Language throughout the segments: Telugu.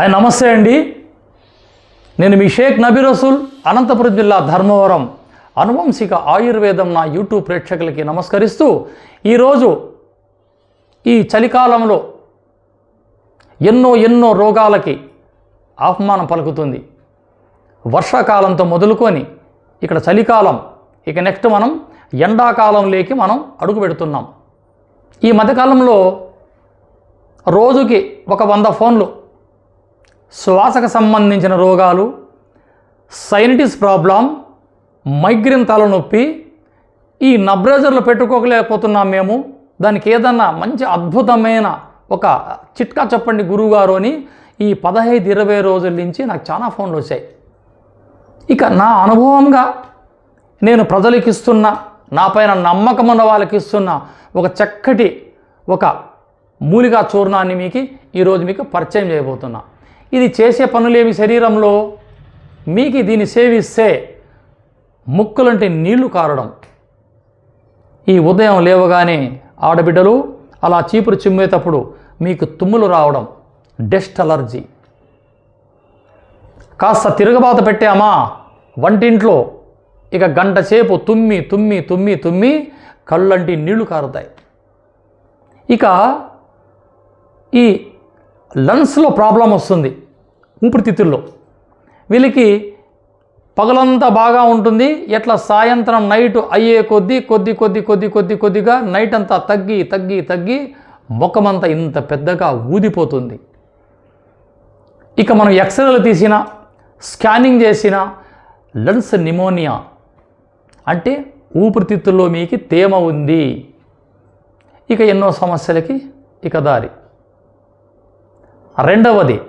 హాయ్ నమస్తే అండి. నేను మీ షేక్ నబీ రసూల్ అనంతపురం జిల్లా ధర్మవరం అనువంశిక ఆయుర్వేదం నా యూట్యూబ్ ప్రేక్షకులకి నమస్కరిస్తూ ఈరోజు ఈ చలికాలంలో ఎన్నో ఎన్నో రోగాలకి ఆహ్వానం పలుకుతుంది. వర్షాకాలంతో మొదలుకొని ఇక్కడ చలికాలం ఇక నెక్స్ట్ మనం ఎండాకాలంలోకి మనం అడుగు పెడుతున్నాం. ఈ మధ్యకాలంలో రోజుకి ఒక వంద ఫోన్లు శ్వాసకు సంబంధించిన రోగాలు సైనటిస్ ప్రాబ్లం మైగ్రేన్ తలనొప్పి ఈ నబ్రేజర్లు పెట్టుకోలేకపోతున్నాం మేము. దానికి ఏదన్నా మంచి అద్భుతమైన ఒక చిట్కా చెప్పండి గురువుగారు అని ఈ పదహైదు ఇరవై రోజుల నుంచి నాకు చాలా ఫోన్లు వచ్చాయి. ఇక నా అనుభవంగా నేను ప్రజలకు ఇస్తున్న నా పైన నమ్మకం ఉన్న వాళ్ళకి ఇస్తున్న ఒక చక్కటి ఒక మూలికా చూర్ణాన్ని మీకు ఈరోజు మీకు పరిచయం చేయబోతున్నా. ఇది చేసే పనులేమి శరీరంలో? మీకు దీన్ని సేవిస్తే ముక్కులంటే నీళ్ళు కారడం. ఈ ఉదయం లేవగానే ఆడబిడ్డలు అలా చీపురు చిమ్మేటప్పుడు మీకు తుమ్ములు రావడం. Dust allergy. కాస్త తిరగబాత పెట్టామా? వంటింట్లో ఇక గంట సేపు తుమ్మి తుమ్మి తుమ్మి తుమ్మి కళ్ళంటి నీళ్ళు కారుతాయి. ఇక ఈ లంగ్స్లో ప్రాబ్లం వస్తుంది. ఊపిరితిత్తుల్లో. వీళ్ళకి పగలంతా బాగా ఉంటుంది. ఎట్లా సాయంత్రం నైట్ అయ్యే కొద్దీ కొద్ది కొద్ది కొద్ది కొద్ది కొద్దిగా నైట్ అంతా తగ్గి తగ్గి తగ్గి ముఖమంతా ఇంత పెద్దగా ఊదిపోతుంది. ఇక మనం ఎక్స్రేలు తీసిన స్కానింగ్ చేసిన లన్స్ నిమోనియా అంటే ఊపిరితిత్తుల్లో మీకు తేమ ఉంది. ఇక ఎన్నో సమస్యలకి ఇక దారి. రెండవది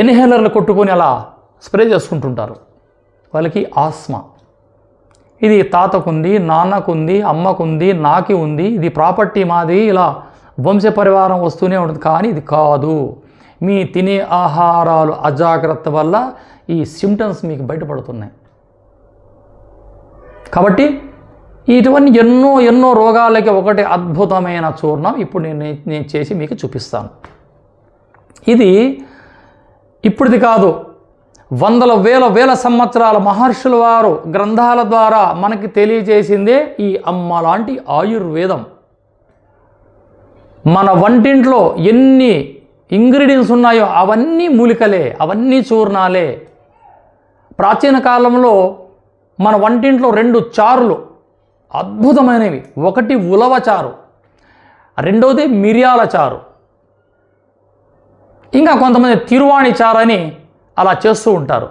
ఎన్హేలర్లు కొట్టుకొని అలా స్ప్రే చేసుకుంటుంటారు. వాళ్ళకి ఆస్మా. ఇది తాతకుంది నాన్నకుంది అమ్మకుంది నాకి ఉంది ఇది ప్రాపర్టీ మాది ఇలా వంశ పరివారం వస్తూనే ఉంటుంది. కానీ ఇది కాదు. మీ తినే ఆహారాలు అజాగ్రత్త వల్ల ఈ సిమ్టమ్స్ మీకు బయటపడుతున్నాయి. కాబట్టి ఇటువంటి ఎన్నో ఎన్నో రోగాలకి ఒకటి అద్భుతమైన చూర్ణం ఇప్పుడు నేను నేను చేసి మీకు చూపిస్తాను. ఇది ఇప్పుడుది కాదు. వందల వేల వేల సంవత్సరాల మహర్షుల వారు గ్రంథాల ద్వారా మనకి తెలియజేసిందే ఈ అమ్మ లాంటి ఆయుర్వేదం. మన వంటింట్లో ఎన్ని ఇంగ్రీడియంట్స్ ఉన్నాయో అవన్నీ మూలికలే అవన్నీ చూర్ణాలే. ప్రాచీన కాలంలో మన వంటింట్లో రెండు చారులు అద్భుతమైనవి. ఒకటి ఉలవ చారు రెండవది మిరియాల చారు. ఇంకా కొంతమంది తిరువాణిచారని అలా చేస్తూ ఉంటారు.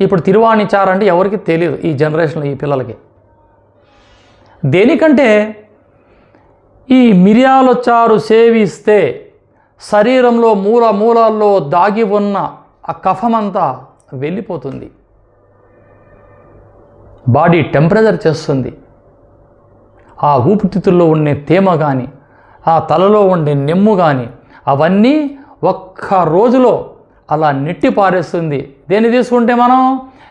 ఇప్పుడు తిరువాణి చారు అంటే ఎవరికి తెలియదు ఈ జనరేషన్లో ఈ పిల్లలకి. దేనికంటే ఈ మిరియాల చారు సేవిస్తే శరీరంలో మూల మూలాల్లో దాగి ఉన్న ఆ కఫమంతా వెళ్ళిపోతుంది. బాడీ టెంపరేచర్ చేస్తుంది. ఆ ఊపిరితిత్తుల్లో ఉండే తేమ కానీ ఆ తలలో ఉండే నెమ్ము కానీ అవన్నీ ఒక్క రోజులో అలా నెట్టి పారేస్తుంది. దేన్ని తీసుకుంటే మనం?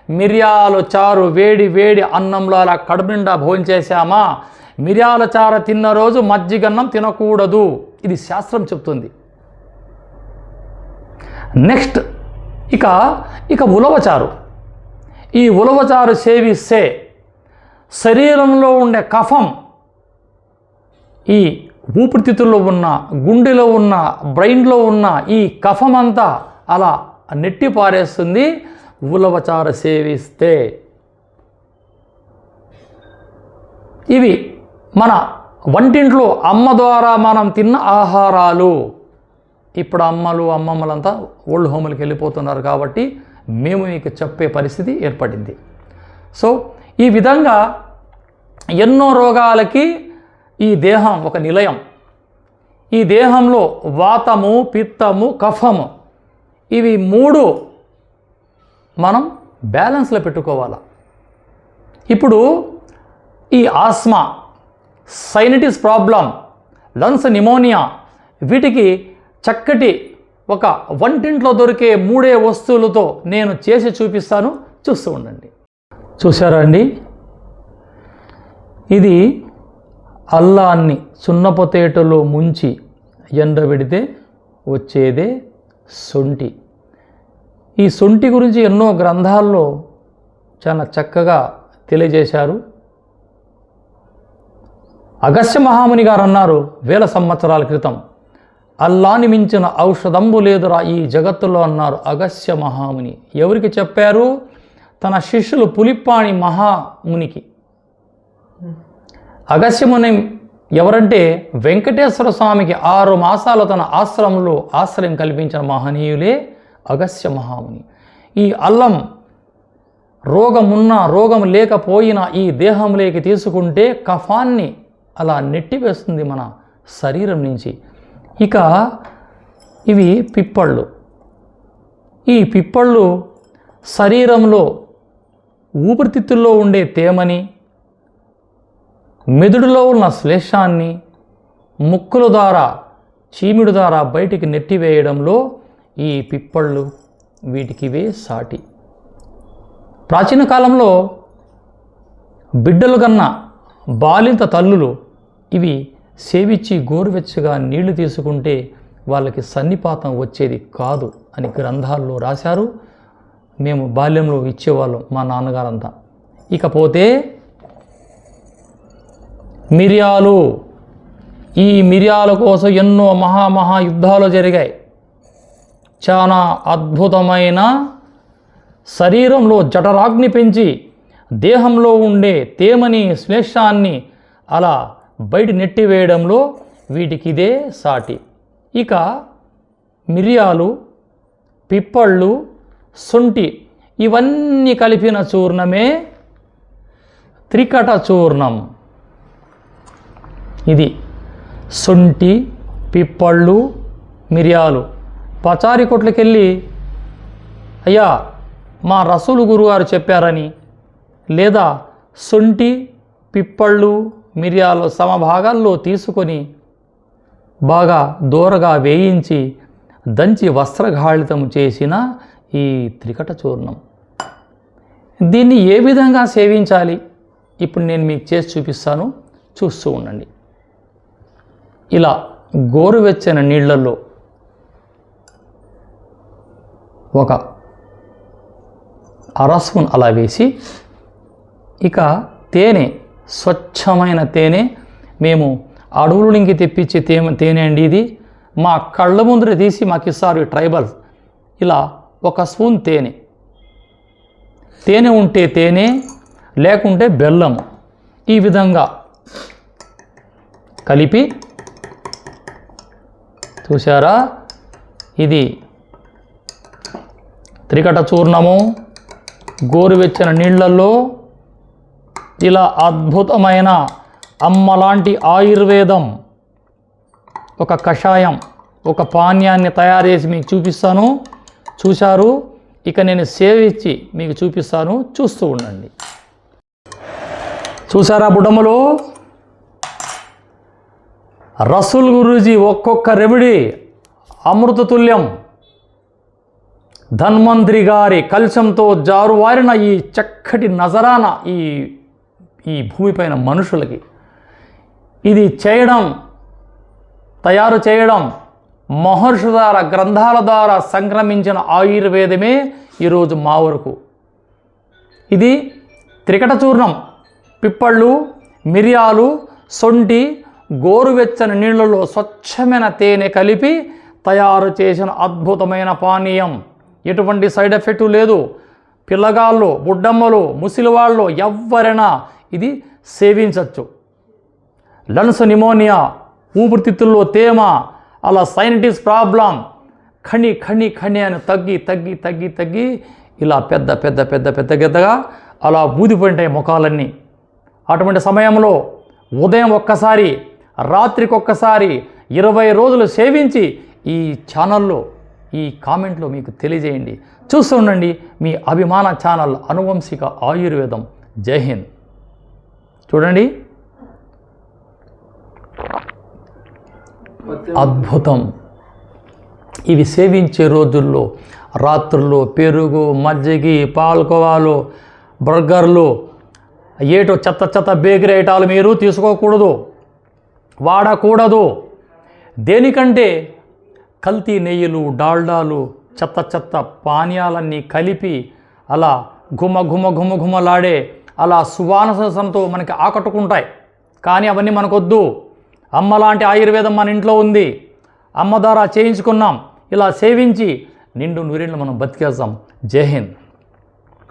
మిరియాలు చారు వేడి వేడి అన్నంలో అలా కడుపు నిండా భోజనం చేశామా? మిరియాల చార తిన్న రోజు మజ్జిగన్నం తినకూడదు. ఇది శాస్త్రం చెప్తుంది. నెక్స్ట్ ఇక ఇక ఉలవచారు ఈ ఉలవచారు సేవిస్తే శరీరంలో ఉండే కఫం ఈ ఊపిరితిత్తుల్లో ఉన్న గుండెలో ఉన్న బ్రెయిన్లో ఉన్న ఈ కఫం అంతా అలా నెట్టి పారేస్తుంది ఉలవచార సేవిస్తే. ఇవి మన వంటింట్లో అమ్మ ద్వారా మనం తిన్న ఆహారాలు. ఇప్పుడు అమ్మలు అమ్మమ్మలంతా ఓల్డ్ హోములకి వెళ్ళిపోతున్నారు కాబట్టి మేము మీకు చెప్పే పరిస్థితి ఏర్పడింది. సో ఈ విధంగా ఎన్నో రోగాలకి ఈ దేహం ఒక నిలయం. ఈ దేహంలో వాతము పిత్తము కఫము ఇవి మూడు మనం బ్యాలెన్స్లో పెట్టుకోవాలి. ఇప్పుడు ఈ asthma sinusitis problem lungs pneumonia వీటికి చక్కటి ఒక వంటింట్లో దొరికే మూడే వస్తువులతో నేను చేసి చూపిస్తాను. చూస్తూ ఉండండి. చూసారా అండి? ఇది అల్లాన్ని సున్నపొతేటలో ముంచి ఎండబెడితే వచ్చేదే సొంటి. ఈ సొంటి గురించి ఎన్నో గ్రంథాల్లో చాలా చక్కగా తెలియజేశారు. అగస్త్య మహాముని గారు అన్నారు వేల సంవత్సరాల క్రితం అల్లాని మించిన ఔషధంబు లేదురా ఈ జగత్తులో అన్నారు అగస్త్య మహాముని. ఎవరికి చెప్పారు? తన శిష్యులు పులిప్పాణి మహామునికి. అగస్యముని ఎవరంటే వెంకటేశ్వర స్వామికి ఆరు మాసాలు తన ఆశ్రమంలో ఆశ్రయం కల్పించిన మహనీయులే అగస్య మహాముని. ఈ అల్లం రోగమున్నా రోగం లేకపోయినా ఈ దేహంలోకి తీసుకుంటే కఫాన్ని అలా నెట్టివేస్తుంది మన శరీరం నుంచి. ఇక ఇవి పిప్పళ్ళు. ఈ పిప్పళ్ళు శరీరంలో ఊపిరితిత్తుల్లో ఉండే తేమని మెదుడులో ఉన్న శ్లేషాన్ని ముక్కుల ద్వారా చీమిడి ద్వారా బయటికి నెట్టివేయడంలో ఈ పిప్పళ్ళు వీటికివే సాటి. ప్రాచీన కాలంలో బిడ్డలు కన్నా బాలింత తల్లులు ఇవి సేవించి గోరువెచ్చగా నీళ్ళు తీసుకుంటే వాళ్ళకి సన్నిపాతం వచ్చేది కాదు అని గ్రంథాల్లో రాశారు. మేము బాల్యంలో ఇచ్చేవాళ్ళం మా నాన్నగారంతా. ఇకపోతే మిరియాలు. ఈ మిరియాల కోసం ఎన్నో మహా యుద్ధాలు జరిగాయి. చాలా అద్భుతమైన శరీరంలో జఠరాగ్ని పెంచి దేహంలో ఉండే తేమని శ్లేషాన్ని అలా బయట నెట్టివేయడంలో వీటికి ఇదే సాటి. ఇక మిరియాలు పిప్పళ్ళు సొంటి ఇవన్నీ కలిపిన చూర్ణమే త్రికట చూర్ణం. ఇది శొంఠి పిప్పళ్ళు మిరియాలు. పచారి కొట్లకెళ్ళి అయ్యా మా రసూలు గురుగారు చెప్పారని. లేదా శొంఠి పిప్పళ్ళు మిరియాలు సమభాగాల్లో తీసుకొని బాగా దూరగా వేయించి దంచి వస్త్రఘాళితం చేసిన ఈ త్రికట చూర్ణం. దీన్ని ఏ విధంగా సేవించాలి? ఇప్పుడు నేను మీకు చేసి చూపిస్తాను. చూస్తూ ఉండండి. ఇలా గోరువెచ్చని నీళ్ళలో ఒక అర స్పూన్ అలా వేసి ఇక తేనె స్వచ్ఛమైన తేనె మేము అడవుల నుంచి తెప్పించే తేనె తేనె అండి ఇది. మా కళ్ళ ముందర తీసి మాకు ఇస్తారు ట్రైబల్. ట్రైబల్స్ ఇలా ఒక స్పూన్ తేనె. తేనె ఉంటే తేనె లేకుంటే బెల్లం ఈ విధంగా కలిపి చూసారా ఇది త్రికట చూర్ణము గోరువెచ్చని నీళ్ళలో ఇలా అద్భుతమైన అమ్మలాంటి ఆయుర్వేదం ఒక కషాయం ఒక పానీయాన్ని తయారు చేసి మీకు చూపిస్తాను. చూశారు? ఇక నేను సేవించి మీకు చూపిస్తాను. చూస్తూ ఉండండి. చూసారా బుడమ్మలు రసూల్ గురూజీ ఒక్కొక్క రెమెడీ అమృతతుల్యం. ధన్వంతరి గారి కలశంతో జారువారిన ఈ చక్కటి నజరాన ఈ ఈ భూమిపైన మనుషులకి. ఇది చేయడం తయారు చేయడం మహర్షుల ద్వారా గ్రంథాల ద్వారా సంక్రమించిన ఆయుర్వేదమే ఈరోజు మా వరకు. ఇది త్రికట చూర్ణం పిప్పళ్ళు మిరియాలు సొంటి గోరువెచ్చని నీళ్ళలో స్వచ్ఛమైన తేనె కలిపి తయారు చేసిన అద్భుతమైన పానీయం. ఎటువంటి సైడ్ ఎఫెక్టు లేదు. పిల్లగాళ్ళు బుడ్డమ్మలు ముసిలివాళ్ళు ఎవరైనా ఇది సేవించవచ్చు లంగ్స్ నిమోనియా ఊపిరితిత్తుల్లో తేమ అలా సైనటిస్ ప్రాబ్లం ఖణి ఖణి ఖణి అని తగ్గి తగ్గి తగ్గి తగ్గి ఇలా పెద్ద పెద్ద పెద్ద పెద్ద పెద్దగా అలా బూదిపోయింటాయి ముఖాలన్నీ. అటువంటి సమయంలో ఉదయం ఒక్కసారి రాత్రికొక్కసారి ఇరవై రోజులు సేవించి ఈ ఛానల్లో ఈ కామెంట్లో మీకు తెలియజేయండి. చూస్తూ ఉండండి మీ అభిమాన ఛానల్ అనువంశిక ఆయుర్వేదం. జై హింద్. చూడండి. అద్భుతం. ఇవి సేవించే రోజుల్లో రాత్రుల్లో పెరుగు మజ్జిగి పాల్కోవాలు బర్గర్లు ఏటో చెత్త చెత్త బేకరీ ఐటాలు మీరు తీసుకోకూడదు. వాడకూడదు. దేనికంటే కల్తీ నెయ్యిలు డాల్డాలు చెత్త చెత్త పానీయాలన్నీ కలిపి అలా ఘుమ ఘుమ ఘుమ ఘుమలాడే అలా సువానసంతో మనకి ఆకట్టుకుంటాయి. కానీ అవన్నీ మనకొద్దు. అమ్మ లాంటి ఆయుర్వేదం మన ఇంట్లో ఉంది. అమ్మ ద్వారా చేయించుకున్నాం. ఇలా సేవించి నిండు నూరేళ్ళు మనం బతికేస్తాం. జై హింద్.